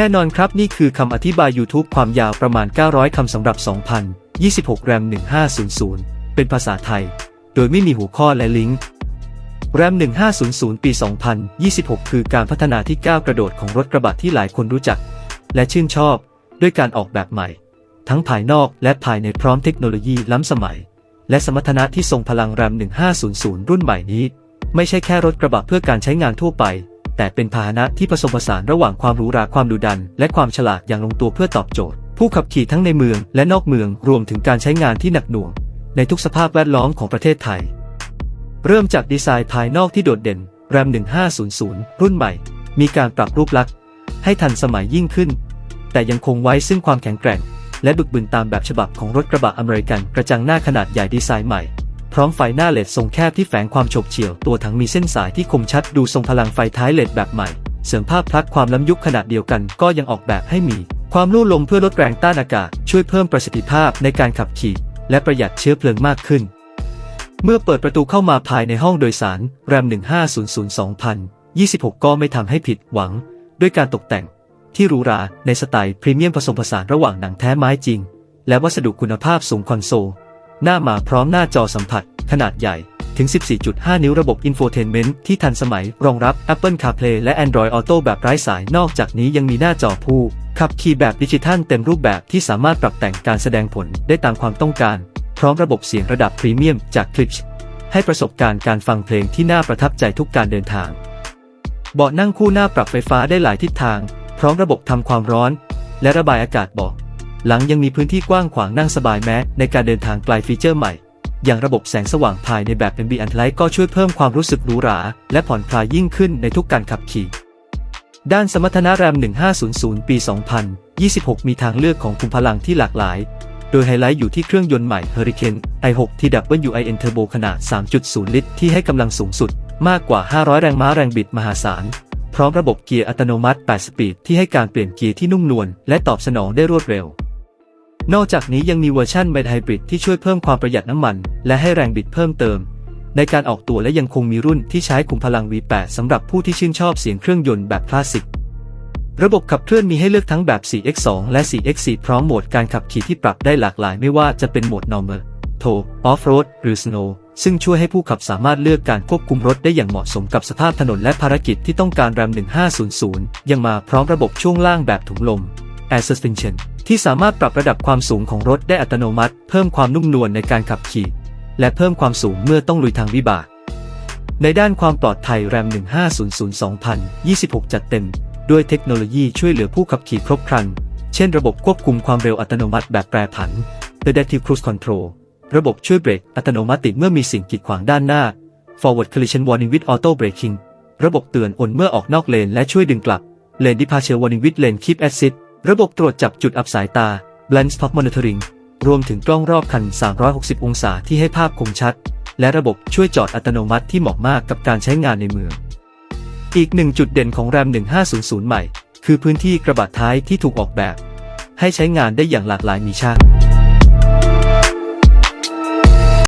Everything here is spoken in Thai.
แน่นอนครับนี่คือคำอธิบาย YouTube ความยาวประมาณ 900 คำสำหรับ 2026 RAM 1500 เป็นภาษาไทย โดยไม่มีหัวข้อและลิงก์ RAM 1500 ปี 2026 คือการพัฒนาที่ก้าวกระโดดของรถกระบะที่หลายคนรู้จัก และชื่นชอบ ด้วยการออกแบบใหม่ ทั้งภายนอกและภายในพร้อมเทคโนโลยีล้ำสมัย และสมรรถนะที่ทรงพลัง RAM 1500 รุ่นใหม่นี้ ไม่ใช่แค่รถกระบะเพื่อการใช้งานทั่วไป แต่เป็นพาหนะที่ผสมผสานระหว่างความหรูหราความดุดัน และความฉลาดอย่างลงตัวเพื่อตอบโจทย์ ผู้ขับขี่ทั้งในเมืองและนอกเมืองรวมถึงการใช้งานที่หนักหน่วง ในทุกสภาพแวดล้อมของประเทศไทย เริ่มจากดีไซน์ภายนอกที่โดดเด่น RAM 1500 รุ่นใหม่ มีการปรับรูปลักษณ์ให้ทันสมัยยิ่งขึ้น แต่ยังคงไว้ซึ่งความแข็งแกร่ง และบึกบึนตามแบบฉบับของรถกระบะอเมริกันกระจังหน้าขนาดใหญ่ดีไซน์ใหม่ พร้อมไฟหน้าเลดทรงแคบที่แฝงความโฉบเฉี่ยวตัวถังมีเส้นสายที่คมชัดดูทรงพลังไฟท้ายเลดแบบใหม่ เสริมภาพพลักษณ์ความล้ำยุคขนาดเดียวกันก็ยังออกแบบให้มี ความลู่ลมเพื่อลดแรงต้านอากาศ ช่วยเพิ่มประสิทธิภาพในการขับขี่ และประหยัดเชื้อเพลิงมากขึ้น เมื่อเปิดประตูเข้ามาภายในห้องโดยสาร RAM 1500 2026 ก็ไม่ทำให้ผิดหวัง ด้วยการตกแต่ง ที่หรูหราในสไตล์พรีเมียมผสมผสานระหว่างหนังแท้ไม้จริง และวัสดุคุณภาพสูงคอนโซล หน้ามาพร้อมหน้าจอสัมผัส ขนาดใหญ่ถึง 14.5 นิ้วระบบอินโฟเทนเมนต์ที่ทันสมัย รองรับ Apple CarPlay และ Android Auto แบบไร้สาย นอกจากนี้ยังมีหน้าจอผู้ ขับขี่แบบดิจิทัลเต็มรูปแบบที่สามารถปรับแต่งการแสดงผลได้ตามความต้องการ พร้อมระบบเสียงระดับพรีเมียมจาก Klipsch ให้ประสบการณ์การฟังเพลงที่น่าประทับใจทุกการเดินทาง เบาะนั่งคู่หน้าปรับไฟฟ้าได้หลายทิศทาง พร้อมระบบทำความร้อน และระบายอากาศเบาะ หลังยังมีพื้นที่กว้างขวางนั่งสบายแม้ ในการเดินทางไกลฟีเจอร์ใหม่ อย่างระบบแสงสว่างภายในแบบ Ambient Light ก็ช่วยเพิ่มความรู้สึกหรูหรา และผ่อนคลายยิ่งขึ้นในทุกการขับขี่ ด้านสมรรถนะแรม 1500 ปี 2026 มีทางเลือกของคุมพลังที่หลากหลาย โดยไฮไลท์อยู่ที่เครื่องยนต์ใหม่ Hurricane i6 TWIN Turbo ขนาด 3.0 ลิตร ที่ให้กำลังสูงสุด มากกว่า 500 แรงม้าแรงบิดมหาศาลพร้อมระบบเกียร์อัตโนมัติ 8 สปีด ที่ให้การเปลี่ยนเกียร์ที่นุ่มนวลและตอบสนองได้รวดเร็ว นอกจากนี้ยังมีเวอร์ชัน Mild Hybrid ที่ช่วยเพิ่มความประหยัดน้ำมัน และให้แรงบิดเพิ่มเติม ในการออกตัวและยังคงมีรุ่นที่ใช้คุมพลัง V8 สำหรับผู้ที่ชื่นชอบเสียงเครื่องยนต์แบบคลาสสิก ระบบขับเคลื่อนมีให้เลือกทั้งแบบ 4x2 และ 4x4 พร้อมโหมดการขับขี่ที่ปรับได้หลากหลายไม่ว่าจะเป็นโหมด Normal, Tow, Off-road หรือ Snow ซึ่งช่วยให้ผู้ขับสามารถเลือกการควบคุมรถได้อย่างเหมาะสมกับสภาพถนนและภารกิจที่ต้องการ RAM 1500 ยังมาพร้อมระบบช่วงล่างแบบถุงลม Air Suspension ที่สามารถปรับระดับความสูงของรถได้อัตโนมัติ เพิ่มความนุ่มนวลในการขับขี่ และเพิ่มความสูงเมื่อต้องลุยทางวิบาก ในด้านความปลอดภัย RAM 1500 2026 จัดเต็ม ด้วยเทคโนโลยีช่วยเหลือผู้ขับขี่ครบครัน เช่นระบบควบคุมความเร็วอัตโนมัติแบบแปรผัน Adaptive Cruise Control ระบบช่วยเบรกอัตโนมัติเมื่อมีสิ่งกีดขวางด้านหน้า Forward Collision Warning with Auto Braking ระบบเตือนอนเมื่อออกนอกเลนและช่วยดึงกลับ Lane Departure Warning with Lane Keep Assist ระบบตรวจจับจุดอับสายตา Blind Spot Monitoring รวมถึงกล้องรอบคัน 360 องศาที่ให้ภาพคมชัด และระบบช่วยจอดอัตโนมัติที่เหมาะมากกับการใช้งานในเมือง อีกหนึ่งจุดเด่นของ RAM 1500 ใหม่ คือพื้นที่กระบะท้ายที่ถูกออกแบบ ให้ใช้งานได้อย่างหลากหลายมีชาติ